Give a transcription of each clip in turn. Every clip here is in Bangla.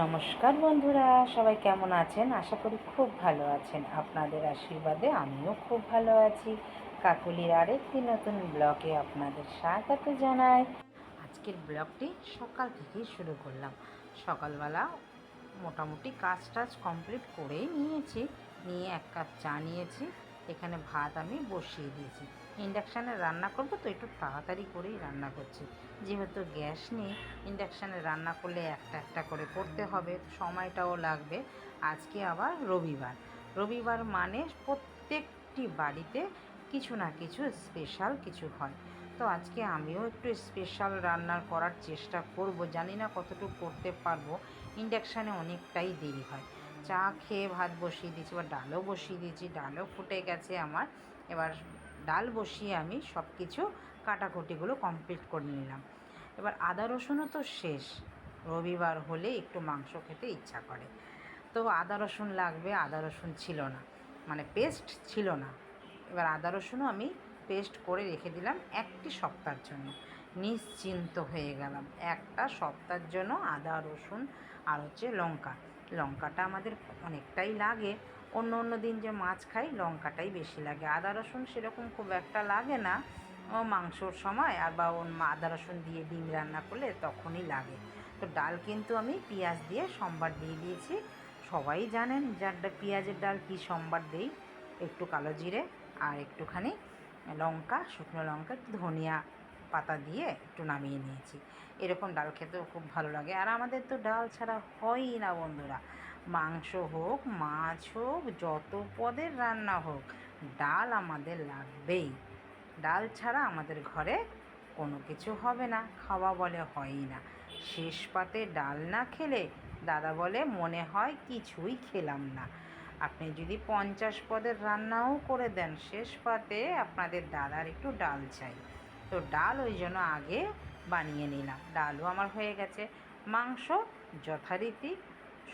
নমস্কার বন্ধুরা, সবাই কেমন আছেন? আশা করি খুব ভালো আছেন। আপনাদের আশীর্বাদে আমিও খুব ভালো আছি। কাকুলির আরেকটি নতুন ব্লগে আপনাদের স্বাগত জানাই। আজকের ব্লগটি সকাল থেকেই শুরু করলাম। সকালবেলা মোটামুটি কাজ টাজ কমপ্লিট করেই নিয়েছি। নিয়ে এক কাপ চা নিয়েছি। এখানে ভাত আমি বসিয়ে দিয়েছি। ইন্ডাকশানে রান্না করব তো একটু তাড়াতাড়ি করেই রান্না করছি। যেহেতু গ্যাস নেই ইন্ডাকশানে রান্না করলে একটা একটা করে করতে হবে, সময়টাও লাগবে। আজকে আবার রবিবার। রবিবার মানে প্রত্যেকটি বাড়িতে কিছু না কিছু স্পেশাল কিছু হয়। তো আজকে আমিও একটু স্পেশাল রান্নার করার চেষ্টা করব। জানি না কতটুকু করতে পারব। ইন্ডাকশানে অনেকটাই দেরি হয়। চা খেয়ে ভাত বসিয়ে দিয়েছি, এবার ডালও বসিয়ে দিয়েছি, ডালও ফুটে গেছে আমার। এবার ডাল বসিয়ে আমি সব কিছু কাটাকুটিগুলো কমপ্লিট করে নিলাম। এবার আদা রসুনও তো শেষ, রবিবার হলে একটু মাংস খেতে ইচ্ছা করে। তো আদা রসুন লাগবে, আদা রসুন ছিল না মানে পেস্ট ছিল না। এবার আদা রসুনও আমি পেস্ট করে রেখে দিলাম একটি সপ্তাহের জন্য। নিশ্চিন্ত হয়ে গেলাম, একটা সপ্তাহের জন্য আদা, রসুন আর হচ্ছে লঙ্কা। লঙ্কাটা আমাদের অনেকটাই লাগে। অন্য অন্য দিন যে মাছ খাই, লঙ্কাটাই বেশি লাগে। আদা রসুন সেরকম খুব একটা লাগে না। মাংসর সময় আর বা আদা রসুন দিয়ে ডিম রান্না করলে তখনই লাগে। তো ডাল কিন্তু আমি পেঁয়াজ দিয়ে সোমবার দিয়ে দিয়েছি। সবাই জানেন যার পেঁয়াজের ডাল কী সোমবার দেই? একটু কালো জিরে আর একটুখানি লঙ্কা, শুকনো লঙ্কা, একটু ধনিয়া। পাতা দিয়ে একটু নামিয়ে নিয়েছি। এরকম ডাল খেতেও খুব ভালো লাগে। আর আমাদের তো ডাল ছাড়া হয়ই না বন্ধুরা। মাংস হোক, মাছ হোক, যত পদের রান্না হোক, ডাল আমাদের লাগবেই। ডাল ছাড়া আমাদের ঘরে কোনো কিছু হবে না, খাওয়া বলে হয়ই না। শেষ পাতে ডাল না খেলে দাদা বলে, মনে হয় কিছুই খেলাম না। আপনি যদি পঞ্চাশ পদের রান্নাও করে দেন, শেষ পাতে আপনাদের দাদার একটু ডাল চাই। তো ডাল ওই জন্য আগে বানিয়ে নিলাম। ডালও আমার হয়ে গেছে। মাংস যথারীতি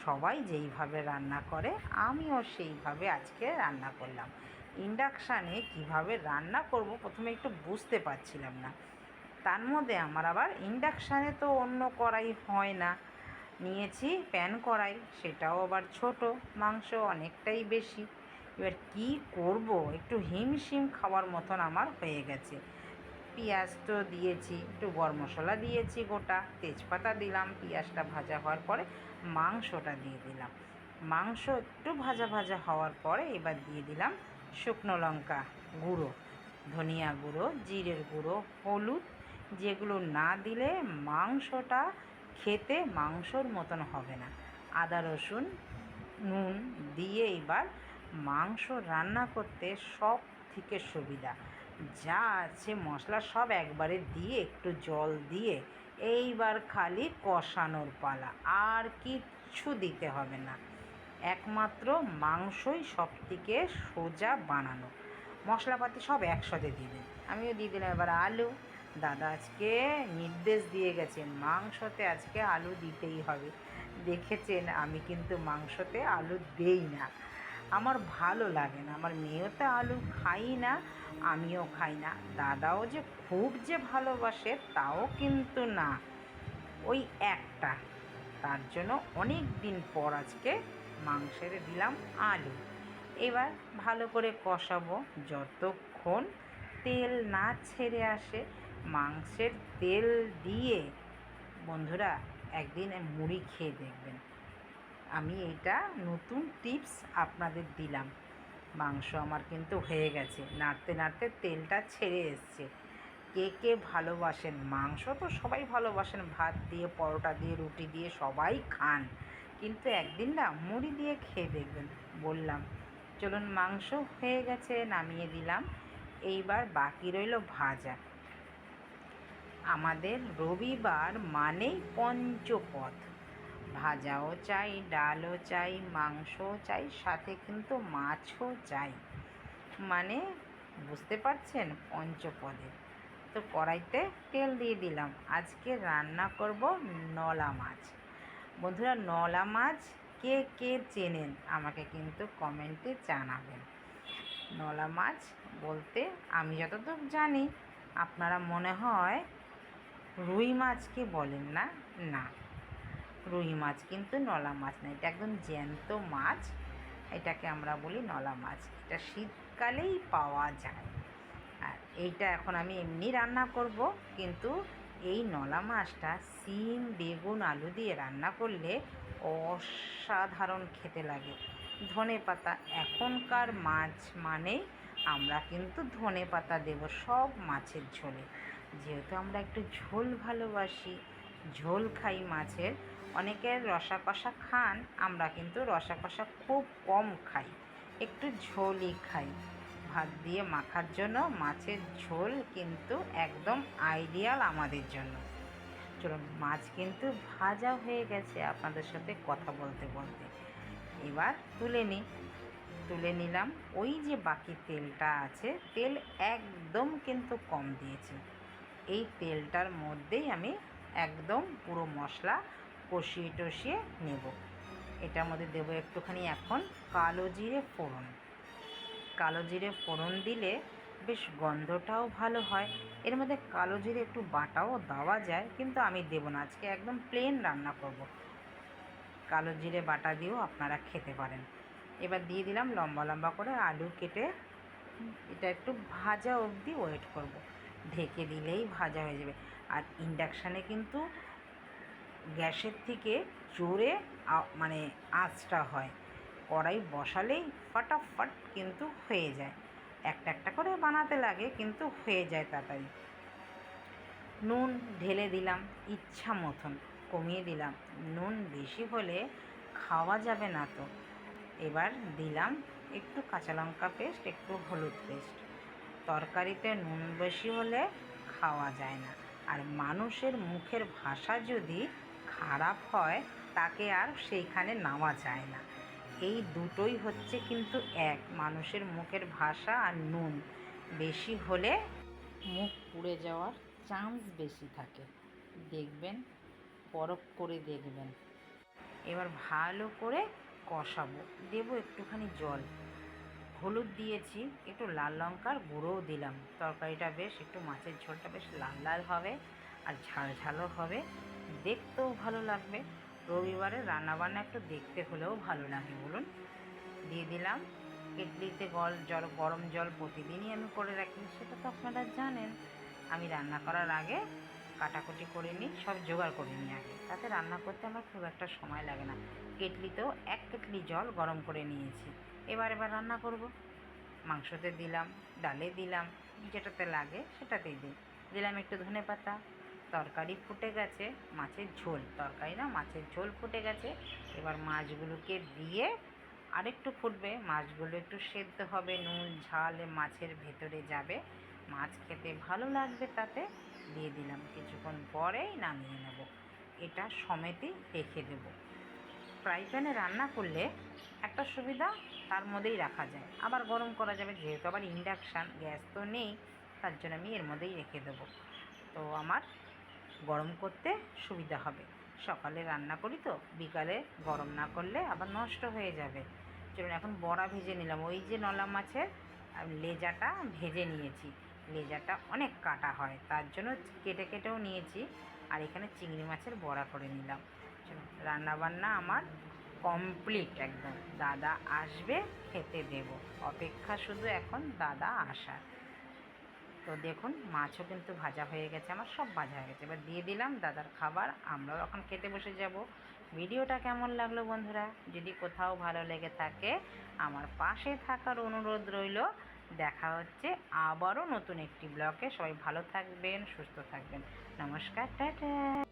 সবাই যেইভাবে রান্না করে, আমিও সেইভাবে আজকে রান্না করলাম। ইন্ডাকশানে কীভাবে রান্না করব প্রথমে একটু বুঝতে পারছিলাম না। তার মধ্যে আমার আবার ইন্ডাকশানে তো অন্য কড়াই হয় না। নিয়েছি প্যান কড়াই, সেটাও আবার ছোট, মাংস অনেকটাই বেশি। এবার কি করব? একটু হিমশিম খাওয়ার মতন আমার হয়ে গেছে। পেঁয়াজ তো দিয়েছি, একটু গরম মশলা দিয়েছি গোটা, তেজপাতা দিলাম, পেঁয়াজটা ভাজা হওয়ার পরে মাংসটা দিয়ে দিলাম। মাংস একটু ভাজা ভাজা হওয়ার পরে এবার দিয়ে দিলাম শুকনো লঙ্কা গুঁড়ো, ধনিয়া গুঁড়ো, জিরের গুঁড়ো, হলুদ, যেগুলো না দিলে মাংসটা খেতে মাংসর মতন হবে না। আদা, রসুন, নুন দিয়ে এবার মাংস রান্না করতে সব থেকে সুবিধা। যা আছে মশলা সব একবারে দিয়ে একটু জল দিয়ে এইবার খালি কষানোর পালা। আর কিচ্ছু দিতে হবে না। একমাত্র মাংসই সব থেকে সোজা বানানো। মশলাপাতি সব একসাথে দিবেন। আমিও দিয়ে দিলাম এবার আলু। দাদা আজকে নির্দেশ দিয়ে গেছে, মাংসতে আজকে আলু দিতেই হবে। দেখেছেন, আমি কিন্তু মাংসতে আলু দেই না। আমার ভালো লাগে না। আমার মেয়েও তো আলু খাই না, আমিও খাই না। দাদাও যে খুব যে ভালোবাসে তাও কিন্তু না। ওই একটা। তার জন্য অনেক দিন পর আজকে মাংসের দিলাম আলু। এবার ভালো করে কষাবো। যতক্ষণ তেল না ছেড়ে আসে, মাংসের তেল দিয়ে বন্ধুরা একদিন মুড়ি খেয়ে দেখবেন। আমি এইটা নতুন টিপস আপনাদের দিলাম। মাংস আমার কিন্তু হয়ে গেছে। নাড়তে নাড়তে তেলটা ছেড়ে এসছে। কে কে ভালোবাসেন? মাংস তো সবাই ভালোবাসেন। ভাত দিয়ে, পরোটা দিয়ে, রুটি দিয়ে সবাই খান। কিন্তু একদিন না মুড়ি দিয়ে খেয়ে দেখবেন। বললাম, চলুন মাংস হয়ে গেছে, নামিয়ে দিলাম। এইবার বাকি রইল ভাজা। আমাদের রবিবার মানেই পঞ্চপদ। ভাজাও চাই, ডালও চাই, মাংসও চাই, সাথে কিন্তু মাছও চাই। মানে বুঝতে পারছেন পঞ্চপদে। তো কড়াইতে তেল দিয়ে দিলাম। আজকে রান্না করব নলা মাছ। বন্ধুরা, নলা মাছ কে কে চেনেন আমাকে কিন্তু কমেন্টে জানাবেন। নলা মাছ বলতে আমি যতদূর জানি, আপনারা মনে হয় রুই মাছকে বলেন না? না। রুই মাছ, কিন্তু নলা মাছ না। এটা একদম জ্যান্ত মাছ। এটাকে আমরা বলি নলা মাছ। এটা শীতকালেই পাওয়া যায়। আর এইটা এখন আমি এমনি রান্না করব, কিন্তু এই নলা মাছটা সিম, বেগুন, আলু দিয়ে রান্না করলে অসাধারণ খেতে লাগে। ধনে পাতা এখনকার মাছ মানেই আমরা কিন্তু ধনে পাতা দেব সব মাছের ঝোলে। যেহেতু আমরা একটু ঝোল ভালোবাসি, ঝোল খাই মাছের অনেকের রসা কষা খান, আমরা কিন্তু রসা কষা খুব কম খাই। একটু ঝোলই খাই। ভাত দিয়ে মাখার জন্য মাছের ঝোল কিন্তু একদম আইডিয়াল আমাদের জন্য। চলুন, মাছ কিন্তু ভাজা হয়ে গেছে আপনাদের সাথে কথা বলতে বলতে। এবার তুলে নিই। তুলে নিলাম ওই যে বাকি তেলটা আছে, তেল একদম কিন্তু কম দিয়েছি। এই তেলটার মধ্যেই আমি একদম পুরো মশলা কষিয়ে টষিয়ে নেব। এটার মধ্যে দেবো একটুখানি এখন কালো জিরে ফোড়ন। কালো জিরে ফোড়ন দিলে বেশ গন্ধটাও ভালো হয়। এর মধ্যে কালো জিরে একটু বাটাও দেওয়া যায়, কিন্তু আমি দেবো না। আজকে একদম প্লেন রান্না করব। কালো জিরে বাটা দিয়েও আপনারা খেতে পারেন। এবার দিয়ে দিলাম লম্বা লম্বা করে আলু কেটে এটা একটু ভাজা অবধি ওয়েট করব। ঢেকে দিলেই ভাজা হয়ে যাবে। আর ইন্ডাকশানে কিন্তু গ্যাসের থেকে জোরে মানে আঁচটা হয়। কড়াই বসালেই ফটাফট কিন্তু হয়ে যায়। একটা একটা করে বানাতে লাগে, কিন্তু হয়ে যায় তাড়াতাড়ি। নুন ঢেলে দিলাম, ইচ্ছা মতন কমিয়ে দিলাম। নুন বেশি হলে খাওয়া যাবে না তো। এবার দিলাম একটু কাঁচা লঙ্কা পেস্ট, একটু হলুদ পেস্ট। তরকারিতে নুন বেশি হলে খাওয়া যায় না। আর মানুষের মুখের ভাষা যদি খারাপ হয়, তাকে আর সেইখানে নামা যায় না। এই দুটোই হচ্ছে কিন্তু এক, মানুষের মুখের ভাষা আর নুন। বেশি হলে মুখ পুড়ে যাওয়ার চান্স বেশি থাকে। দেখবেন, পরখ করে দেখবেন। এবার ভালো করে কষাবো। দেবো একটুখানি জল। হলুদ দিয়েছি, একটু লাল লঙ্কার গুঁড়োও দিলাম। তরকারিটা বেশ, একটু মাছের ঝোলটা বেশ লাল লাল হবে আর ঝাল ঝালও হবে। দেখতেও ভালো লাগবে। রবিবারে রান্নাবান্না একটু দেখতে হলেও ভালো লাগে, বলুন। দিয়ে দিলাম। কেটলিতে গল জল, গরম জল প্রতিদিনই আমি করে রাখি, সেটা তো আপনারা জানেন। আমি রান্না করার আগে কাটাকুটি করে নিই, সব জোগাড় করে নিই আগে। তাতে রান্না করতে আমার খুব একটা সময় লাগে না। কেটলিতেও এক কেটলি জল গরম করে নিয়েছি। এবার এবার রান্না করব। মাংসতে দিলাম, ডালে দিলাম, যেটাতে লাগে সেটাতেই দিই। দিলাম একটু ধনে পাতা তরকারি ফুটে গেছে, মাছের ঝোল। তরকারি না, মাছের ঝোল ফুটে গেছে। এবার মাছগুলোকে দিয়ে আরেকটু ফুটবে। মাছগুলো একটু সেদ্ধ হবে, নুন, ঝাল মাছের ভেতরে যাবে। মাছ খেতে ভালো লাগবে তাতে। দিয়ে দিলাম, কিছুক্ষণ পরেই নামিয়ে নেব। এটা সমেতই রেখে দেব। ফ্রাই প্যানে রান্না করলে একটা সুবিধা, তার মধ্যেই রাখা যায়। আবার গরম করা যাবে, যেহেতু আবার ইন্ডাকশান, গ্যাস তো নেই, তার জন্য আমি এর মধ্যেই রেখে দেবো। তো আমার গরম করতে সুবিধা হবে। সকালে রান্না করি তো, বিকালে গরম না করলে আবার নষ্ট হয়ে যাবে। চলুন এখন বড়া ভেজে নিলাম। ওই যে নলা মাছের লেজাটা ভেজে নিয়েছি। লেজাটা অনেক কাটা হয়, তার জন্য কেটে কেটেও নিয়েছি। আর এখানে চিংড়ি মাছের বড়া করে নিলাম। চলুন, রান্নাবান্না আমার কমপ্লিট একদম। দাদা আসবে, খেতে দেব। অপেক্ষা শুধু এখন দাদা আসার। তো দেখুন, মাছও কিন্তু ভাজা হয়ে গেছে, আমার সব ভাজা হয়ে গেছে। এবার দিয়ে দিলাম দাদার খাবার, আমরাও এখন খেতে বসে যাব। ভিডিওটা কেমন লাগল বন্ধুরা? যদি কোথাও ভালো লেগে থাকে, আমার পাশে থাকার অনুরোধ রইল। দেখা হচ্ছে আবারও নতুন একটি ব্লগে। সবাই ভালো থাকবেন, সুস্থ থাকবেন। নমস্কার, টাটা!